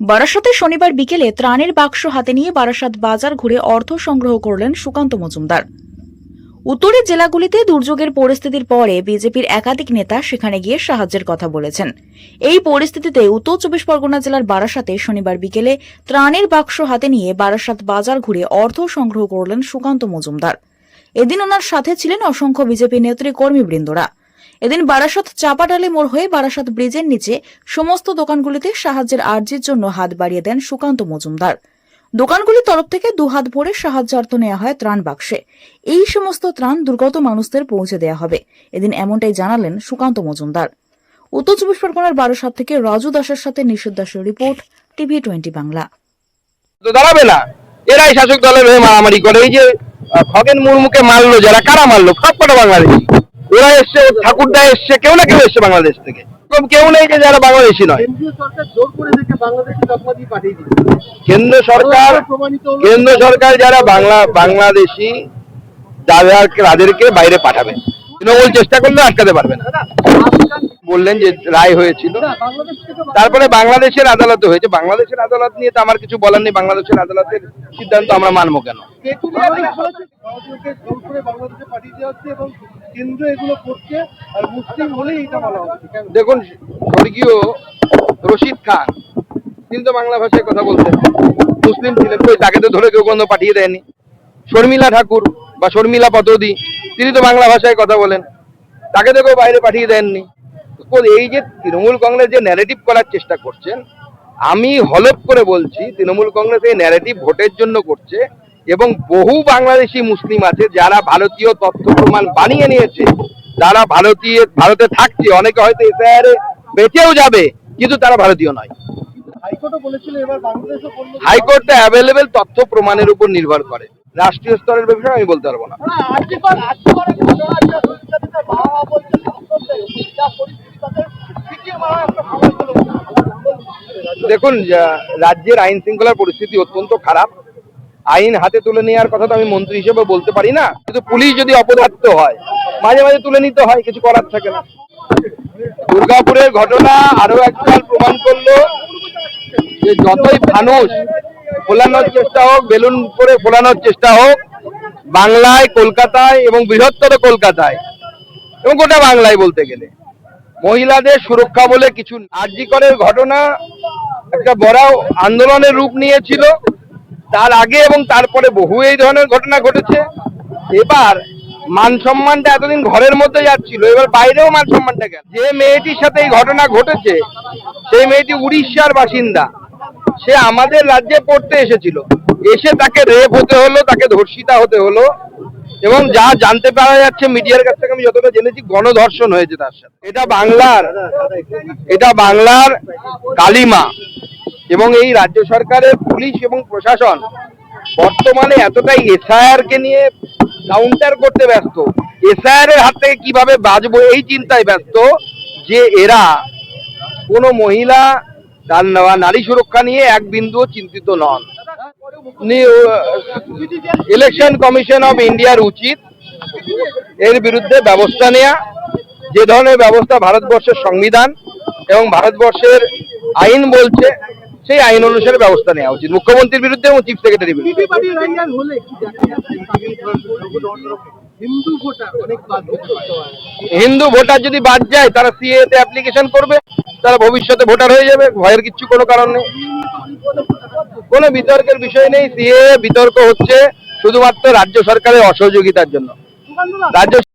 বারাসাতে শনিবার বিকেলে ত্রাণের বাক্স হাতে নিয়ে বারাসাত বাজার ঘুরে অর্থ সংগ্রহ করলেন সুকান্ত মজুমদার। উত্তরের জেলাগুলিতে দুর্যোগের পরিস্থিতির পরে বিজেপির একাধিক নেতা সেখানে গিয়ে সাহায্যের কথা বলেছেন। এই পরিস্থিতিতে উত্তর চব্বিশ পরগনা জেলার বারাসাতে শনিবার বিকেলে ত্রাণের বাক্স হাতে নিয়ে বারাসাত বাজার ঘুরে অর্থ সংগ্রহ করলেন সুকান্ত মজুমদার। এদিন ওনার সাথে ছিলেন অসংখ্য বিজেপি নেত্রী কর্মীবৃন্দরা। এদিন বারাসত চাপাডালে মোড় হয়ে বারাসত ব্রিজের নিচে সমস্ত দোকানগুলিতে সাহায্যের আর্জির জন্য হাত বাড়িয়ে দেন সুকান্ত মজুমদার। দোকানগুলির তরফ থেকে দুহাত ভরে সাহায্যার্থ নেওয়া হয় ত্রাণ বাক্সে। এই সমস্ত ত্রাণ দুর্গত মানুষদের পৌঁছে দেওয়া হবে, এদিন এমনটাই জানালেন সুকান্ত মজুমদার। উত্তর চব্বিশ পরগনার বারাসাত থেকে রাজু দাসের সাথে নিষেধ দাসের রিপোর্ট, টিভি টোয়েন্টি বাংলা। দাঁড়াবে না। এরাই শাসক দলের মারামারি করে। এই যে খগেন মুর্মুকে মারলো, যারা কারা মারলো? সব কটা বাংলাদেশি। ওরা এসছে ঠাকুরদা এসছে কেউ না কেউ এসছে বাংলাদেশ থেকে। কেউ নেই যে যারা বাংলাদেশি নয়। কেন্দ্র সরকার কেন্দ্র সরকার যারা বাংলা বাংলাদেশি যারা তাদেরকে বাইরে পাঠাবে। তৃণমূল চেষ্টা করলে আটকাতে পারবে না। বললেন যে রায় হয়েছিল। তারপরে বাংলাদেশের আদালতে হয়েছে। বাংলাদেশের আদালত নিয়ে তো আমার কিছু বলার নেই। বাংলাদেশের আদালতের সিদ্ধান্ত আমরা মানবো কেন? দেখুন, স্বর্গীয় রশিদ খান, তিনি তো বাংলা ভাষায় কথা বলতেন। মুসলিম ছিলেন কই? তাকে তো ধরে কেউ কোনো পাঠিয়ে দেয়নি। শর্মিলা ঠাকুর বা শর্মিলা পতদি তিনি তো বাংলা ভাষায় কথা বলেন। তাকে তো কেউ বাইরে পাঠিয়ে দেননি। তো এই যে তৃণমূল কংগ্রেস যে ন্যারেটিভ করার চেষ্টা করছেন আমি হলপ করে বলছি তৃণমূল কংগ্রেস এই ন্যারেটিভ ভোটের জন্য করছে এবং বহু বাংলাদেশি মুসলিম আছে যারা ভারতীয় তথ্য প্রমাণ বানিয়ে নিয়েছে যারা ভারতীয় ভারতে থাকছে। অনেকে হয়তো এসআইআর বেঁচেও যাবে কিন্তু তারা ভারতীয় নয়। হাইকোর্টও বলেছিল এবার বাংলাদেশও হাইকোর্টে অ্যাভেলেবেল তথ্য প্রমাণের উপর নির্ভর করে। রাষ্ট্রীয় স্তরের বিষয়ে আমি বলতে পারব না দেখুন রাজ্যের আইন শৃঙ্খলার পরিস্থিতি অত্যন্ত খারাপ আইন হাতে তুলে নেওয়ার কথা তো আমি মন্ত্রী হিসেবে বলতে পারি না কিন্তু পুলিশ যদি অপদার্থ হয় মাঝে মাঝে তুলে নিতে হয় কিছু করার থাকে না দুর্গাপুরের ঘটনা আরও একবার প্রমাণ করল যে যতই ফানুস ফোলানোর চেষ্টা হোক, বেলুন করে ফোলানোর চেষ্টা হোক, বাংলায় কলকাতায় এবং বৃহত্তর কলকাতায়, এবং গোটা বাংলায় বলতে গেলে। মহিলাদের সুরক্ষা বলে কিছু আর্যিকরের ঘটনা একটা বড় আন্দোলনের রূপ নিয়েছিল। তার আগে এবং তারপরে বহু এই ধরনের ঘটনা ঘটেছে। এবার মান সম্মানটা এতদিন ঘরের মধ্যে যাচ্ছিল, এবার বাইরেও মান সম্মানটা গেল। যে মেয়েটির সাথে এই ঘটনা ঘটেছে, সেই মেয়েটি উড়িষ্যার বাসিন্দা। সে আমাদের রাজ্যে পড়তে এসেছিল। এসে তাকে রেপ হতে হলো, তাকে ধর্ষিতা হতে হলো এবং যা জানতে পারা যাচ্ছে মিডিয়ার কাছ থেকে আমি যতটা জেনেছি, গণধর্ষণ হয়েছে তার সাথে। এটা বাংলার এটা বাংলার কালিমা এবং এই রাজ্য সরকারের পুলিশ এবং প্রশাসন বর্তমানে এতটাই এসআইআর কে নিয়ে কাউন্টার করতে ব্যস্ত। এসআইআর এর হাত থেকে কীভাবে বাঁচবো এই চিন্তায় ব্যস্ত যে এরা কোনো মহিলা তার নেওয়া, নারী সুরক্ষা নিয়ে এক বিন্দুও চিন্তিত নন। ইলেকশন কমিশন অফ ইন্ডিয়ার উচিত এর বিরুদ্ধে ব্যবস্থা নেওয়া যে ধরনের ব্যবস্থা ভারতবর্ষের সংবিধান এবং ভারতবর্ষের আইন বলছে, সেই আইন অনুসারে ব্যবস্থা নেওয়া উচিত। মুখ্যমন্ত্রীর বিরুদ্ধে এবং চিফ সেক্রেটারির বিরুদ্ধে। হিন্দু ভোটার যদি বাদ যায়, তারা সিএ তে অ্যাপ্লিকেশন করবে, তারা ভবিষ্যতে ভোটার হয়ে যাবে, ভয়ের কিচ্ছু কোনো কারণ নেই। কোনো বিতর্কের বিষয় নেই সিএ বিতর্ক হচ্ছে শুধুমাত্র রাজ্য সরকারের অসহযোগিতার জন্য। রাজ্য